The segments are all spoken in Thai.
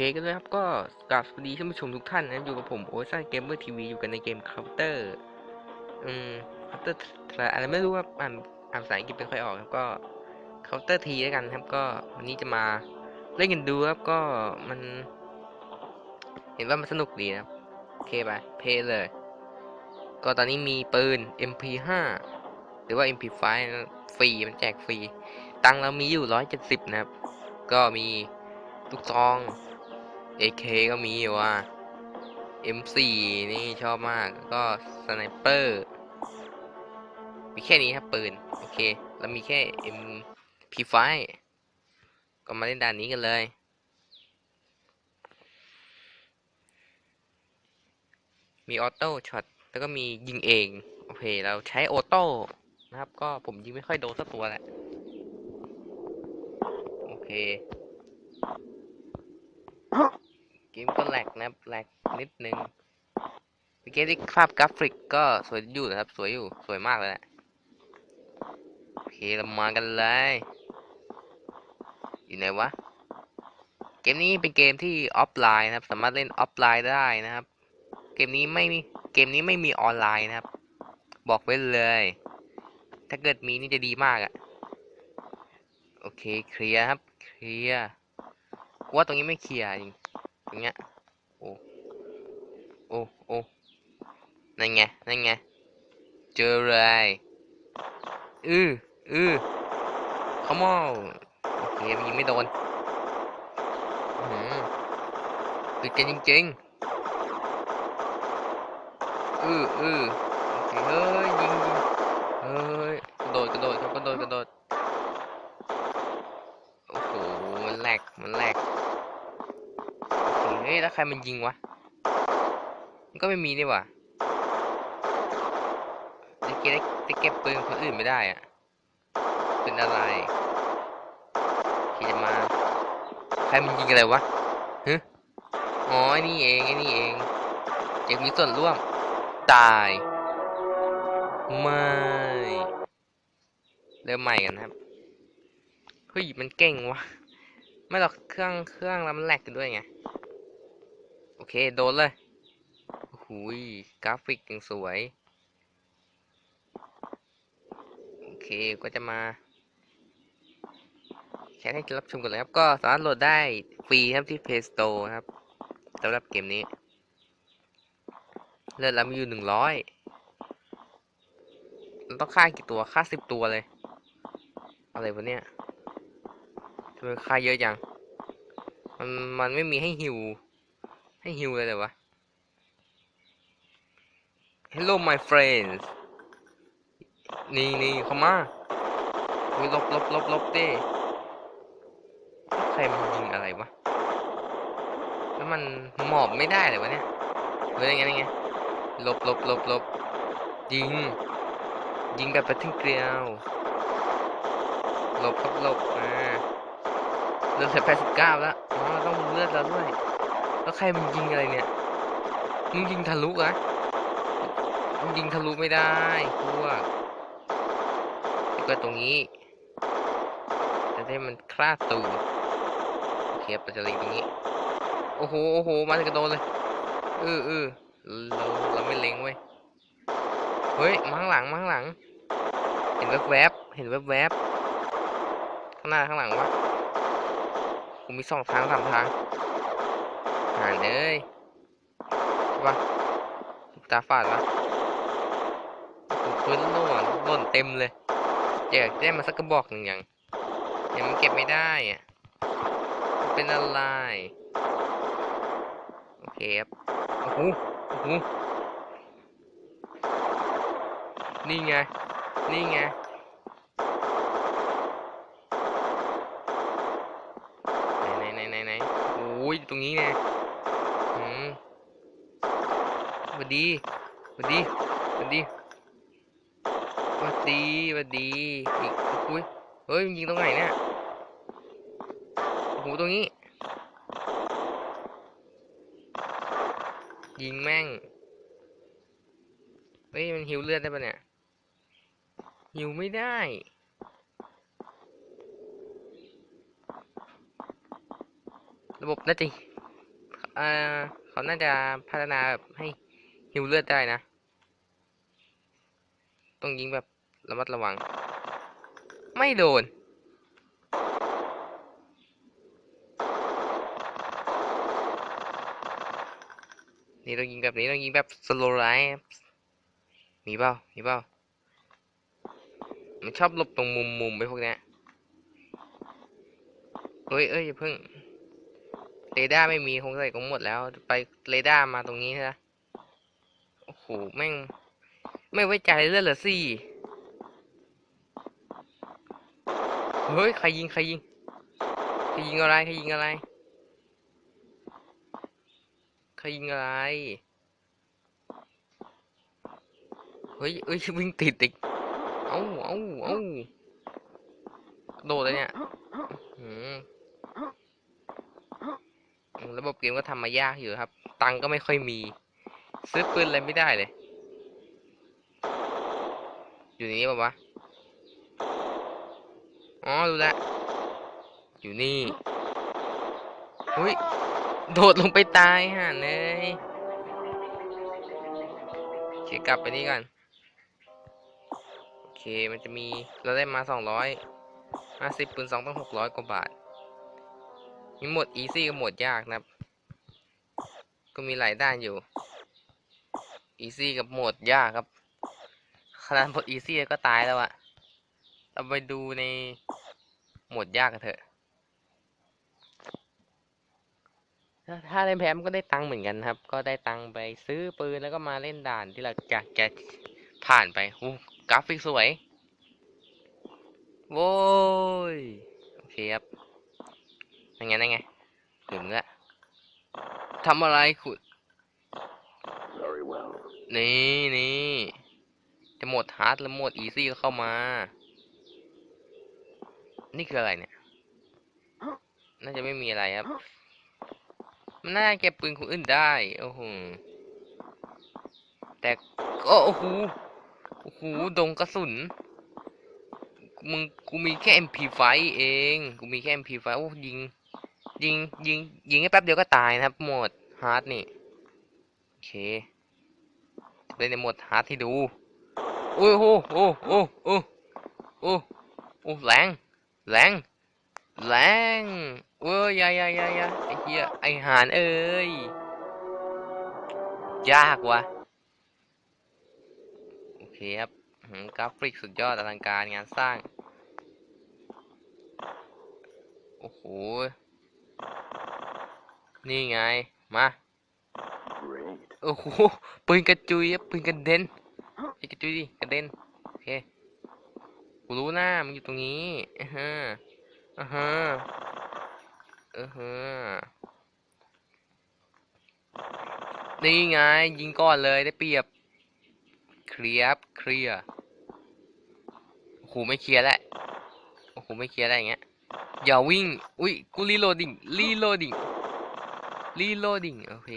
เคกันด้วยครับก็กราบสวัสดีท่านผู้ชมทุกท่านนะอยู่กับผมโอ้ยซ่าเกมเมอร์ทีวีอยู่กันในเกมเคาน์เตอร์อืมเคาน์เตอร์อะไรไม่รู้ว่าอ่านอ่านภาษาอังกฤษไม่ค่อยออกครับก็เคาน์เตอร์ทีแล้วกันครับก็วันนี้จะมาเล่นกันดูครับก็มัน เห็นว่ามันสนุกดีนะครับโอเคไปเพลเลย ก็ตอนนี้มีปืน MP5 หรือว่า MP5 ฟรีมันแจกฟรี ตังเรามีอยู่ 170 นะครับ ก็มีลูกซอง AK ก็มีอยู่ว่า M4 นี่ชอบมากก็สไนเปอร์มีแค่นี้ครับปืน โอเค แล้วมีแค่ MP5 ก็มาเล่นด่านนี้กันเลยมีออโต้ช็อตแล้วก็มียิงเอง โอเค เราใช้ออโต้นะครับ ก็ผมยิงไม่ค่อยโดนสักตัวแหละ โอเค มก็แหลกนะแหลกนิดนึงเมื่อกี้ที่ภาพกราฟิกก็สวยอยู่นะครับ สวยอยู่สวยมากเลยแหละโอเคเรามากันเลย อยู่ไหนวะ เกมนี้เป็นเกมที่ออฟไลน์นะครับ สามารถเล่นออฟไลน์ได้นะครับ เกมนี้ไม่มีเกมนี้ไม่มีออนไลน์นะครับ บอกไว้เลย ถ้าเกิดมีนี่จะดีมากอะโอเคเคลียร์ครับเคลียร์กูว่าตรงนี้ไม่เคลียร์จริง ตรงเนี้ยโอ้โอ้โอ้นั่นไงนั่นไงเจอเลยอืออือ come on โอเคมันยิงไม่โดนอื้อหือติดกันจริงๆอืออือโอเคเฮ้ย ยิงยิงเฮ้ย กระโดด กระโดดครับกระโดด กระโดด โอ้โห มันแหลก มันแหลก โอเคเฮ้ย แล้วใค รมันยิงวะ มันก็ไม่มีนี่หว่าจะเก็บจะเก็บปืนคนอื่นไม่ได้อะเป็นอะไรที่จะมา ใครมันยิงอะไรวะฮึอ๋อไอ้นี่เองไอ้นี่เองอยากมีส่วนร่วม ตาย ไม่ เริ่มใหม่กันนะครับ เฮ้ย มันเก่งวะไม่หรอกเครื่องเครื่องแล้วมันแหลกกันด้วยไง เค โดนเลยโอ้โหูยกราฟิกยังสวย โอเคก็จะมาแค่ให้รับชมกันเลยครับ ก็สามารถโหลดได้ฟรีครับที่ Play Store นะครับสำหรับเกมนี้ เลือดเรามีอยู่หนึ่งร้อยเราต้องฆ่ากี่ตัวฆ่าสิบตัวเลย อะไรวะเนี่ยทำไมฆ่าเยอะจัง มันมันไม่มีให้ฮิว ให้ฮิวเลยเลยวะ Hello my friends นี่นี่เข้ามาอุ้ยลบลบลบลบเต้ใครมันยิงอะไรวะ แล้วมันหมอบไม่ได้เลยวะเนี่ยเฮ้ยยังไงยังไงลบลบลบลบยิง ยิงแบบไประทึงเกลียวหลบครับหลบอ่าเลือดเหลือแปดสิบเก้าแล้วอ๋อต้องเลือดเราด้วย แล้วใครมันยิงอะไรเนี่ยมึงยิงทะลุอะมึงยิงทะลุไม่ได้พวกแล้วก็ตรงนี้จะได้มันคลาดตูโอเคปัจจัยตรงนี้ โอ้โหโอ้โหมาถึงกระโดดเลยเออเออเราเราไม่เล็งเว้ยเฮ้ยมาข้งหลังมาข้งหลัง เห็นแวบๆเห็นแวบๆข้างหน้าข้างหลังวะผมมีสองทางสามทาง หานเอ้ยใช่ปะตาฝาดวะผมพื้นล่นล่นเต็มเลยอยากได้มาสักกระบอกหนึ่งอย่างยังมันเก็บไม่ได้อะเป็นอะไรโอเคครับโอ้โหโอ้โหนี่ไง นี่ไงไหนไหนไหนไหนโอ้ยตรงนี้ไงอืมส วัสดีสวัสดีสวัสดีสวัสดีสวัสดีอีกอุ้ยเฮ้ยมันยิงตรงไหนเนี่ยโอ้โหตรงนี้ ยิงแม่งเฮ้ยมันหิวเลือดได้ปะเนี่ยหิวไม่ได้ระบบน่าจะเอ่อเขาน่าจะพัฒนาแบบให้ ฮิวเลือดได้นะ ต้องยิงแบบระมัดระวัง ไม่โดน นี่ต้องยิงแบบนี้ต้องยิงแบบสโลไลฟ์มีเปล่ามีเปล่ามันชอบหลบตรงมุมมุมไปพวกเนี้ยเอ้ยเอ้ยอย่าเพิ่ง เรดาร์ไม่มีคงใส่ก็หมดแล้ว ไปเรดาร์มาตรงนี้นะ หแม่ง ไม่ไว้ใจเลือดเหรอสิเฮ้ย ใครยิง ใครยิง ใครยิงอะไร ใครยิงอะไร ใครยิงอะไร เฮ้ยเอ้ย วิ่งติดติดเอ้าเอ้าเอ้าโดดเลยเนี่ยอืมอืมระบบเกมก็ทำมายากอยู่ครับ ตังก็ไม่ค่อยมี ซื้อปืนอะไรไม่ได้เลย อยู่นี้ป่าวะ อ๋อรู้ล้วอยู่นี่อุ้ย โดดลงไปตายห่าเลยโอเคกลับไปนี่กัน โอเคมันจะมีเราได้มาสองร้อยห้าสิบปืนสองต้องหกร้อยกว่าบาท มีหมดอีซี่กับหมดยากนะครับ ก็มีหลายด้านอยู่ อีซี่กับโหมดยากครับขนาดโหมดอีซี่ก็ตายแล้วอะเราไปดูในโหมดยากกันเถอะถ้าเล่นแพมก็ได้ตังค์เหมือนกันครับ ก็ได้ตังค์ไปซื้อปืนแล้วก็มาเล่นด่านที่เราจะจะผ่านไปอู้กราฟิกสวย โว้ย โอเคครับยังไงยังไงถึงละทำอะไรขุด นี่นี่จะหมดฮาร์ดแล้วหมดอีซี่ก็เข้ามา นี่คืออะไรเนี่ย น่าจะไม่มีอะไรครับ มันน่าจะเก็บปืนคนอื่นได้ โอ้โห แต่ก็โอ้โห โอ้โห ดงกระสุน มึง กูมีแค่ MP5 เอง กูมีแค่ MP5 โอ้ยิง ยิง ยิง ยิงให้แป๊บเดียวก็ตายนะครับ หมดฮาร์ดนี่ โอเค เล่นในโหมดฮาร์ดให้ดูโอ้โหโอ้โอ้โอ้โอ้โอ้แรงแรงแรงเว้ยยายายายาไอ้เหี้ยไอ้หานเอ้ยยากว่ะโอเคครับหือกราฟิกสุดยอดอลังการงานสร้าง โอ้โห นี่ไง มา อ้โหปืนกระจุยปืนกระเด็นไอ้กระจุยดิกระเด็นโอเคกูรู้นะมึงอยู่ตรงนี้อ่าฮะอ่าฮะอ่าฮะนี่ไงยิงก่อนเลยได้เปรียบเคลียร์เคลียโอ้โหไม่เคลียร์แล้วโอ้โหไม่เคลียร์แล้วอย่างเงี้ยอย่าวิ่ง อุ้ยกูรีโหลดดิ้งรีโหลดดิ้งรีโหลดดิ้งโอเค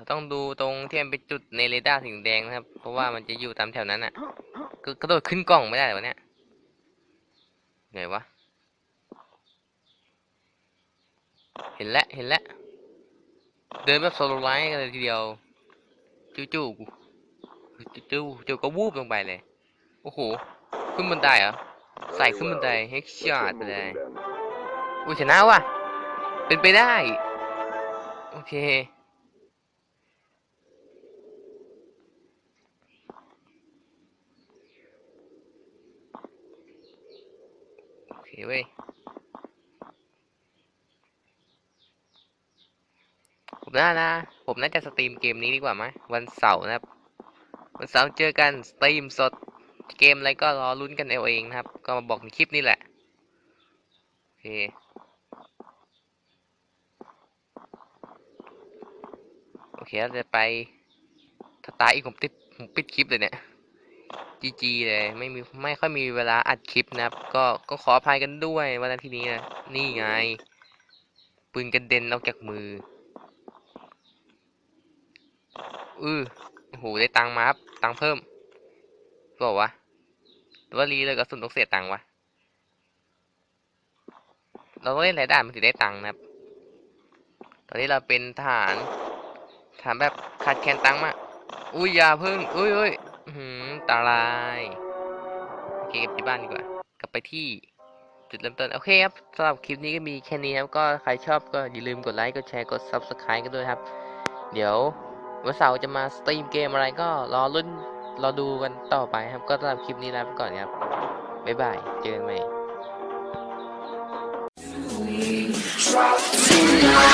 เราต้องดูตรงที่มันเป็นจุดในเรดาร์สีแดงนะครับ เพราะว่ามันจะอยู่ตามแถวนั้นอะกระกระโดดขึ้นกล่องไม่ได้เหรอวะเนี่ยไงวะ เห็นแล้วเห็นแล้วเดินแบบโซโลไลท์กันเลยทีเดียว จู่จู่ๆกูจู่ๆจู่ๆก็วูบลงไปเลย โอ้โห ขึ้นบันไดเหรอ ใส่ Very ขึ้นบันได well. เฮก Get ช็อต you ไปเลย moving then. อุ้ยชนะว่ะ เป็นไปได้ โอเค เว้ยผมน่านะ ผมน่าจะสตรีมเกมนี้ดีกว่าไหมวันเสาร์นะครับ วันเสาร์เจอกันสตรีมสดเกมอะไรก็รอลุ้นกันเอาเองนะครับ ก็มาบอกในคลิปนี้แหละโอเคโอเคเราจะไปถ้าตายอีกผมติดผมปิดคลิปเลยเนี่ย จีจีเลยไม่มีไม่ค่อยมีเวลาอัดคลิปนะครับ ก็ก็ขออภัยกันด้วยวันที่นี้นะนี่ไง ปืนกระเด็นออกจากมืออือโอ้โหได้ตังค์มาครับตังค์เพิ่มบอกวะหรือว่ารีเลยกระสุนต้องเสียตังค์วะเราต้องเล่นหลายด่านมันถึงได้ตังค์นะครับ ตอนนี้เราเป็นทหารทหารแบบขาดแคลนตังค์มากอุ้ยยาพึ่งอุ้ยอุ้ย หือตาลายโอเคเก็บที่บ้านดีกว่า กลับไปที่จุดเริ่มต้น โอเคครับสำหรับคลิปนี้ก็มีแค่นี้ครับ ก็ใครชอบก็อย่าลืมกดไลค์ กดแชร์ กด Subscribe กันด้วยครับ เดี๋ยววันเสาร์จะมาสตรีมเกมอะไรก็รอรุ่นรอดูกันต่อไปครับ ก็สำหรับคลิปนี้ลาไปก่อนครับ บ๊ายบาย เจอกันใหม่ Drop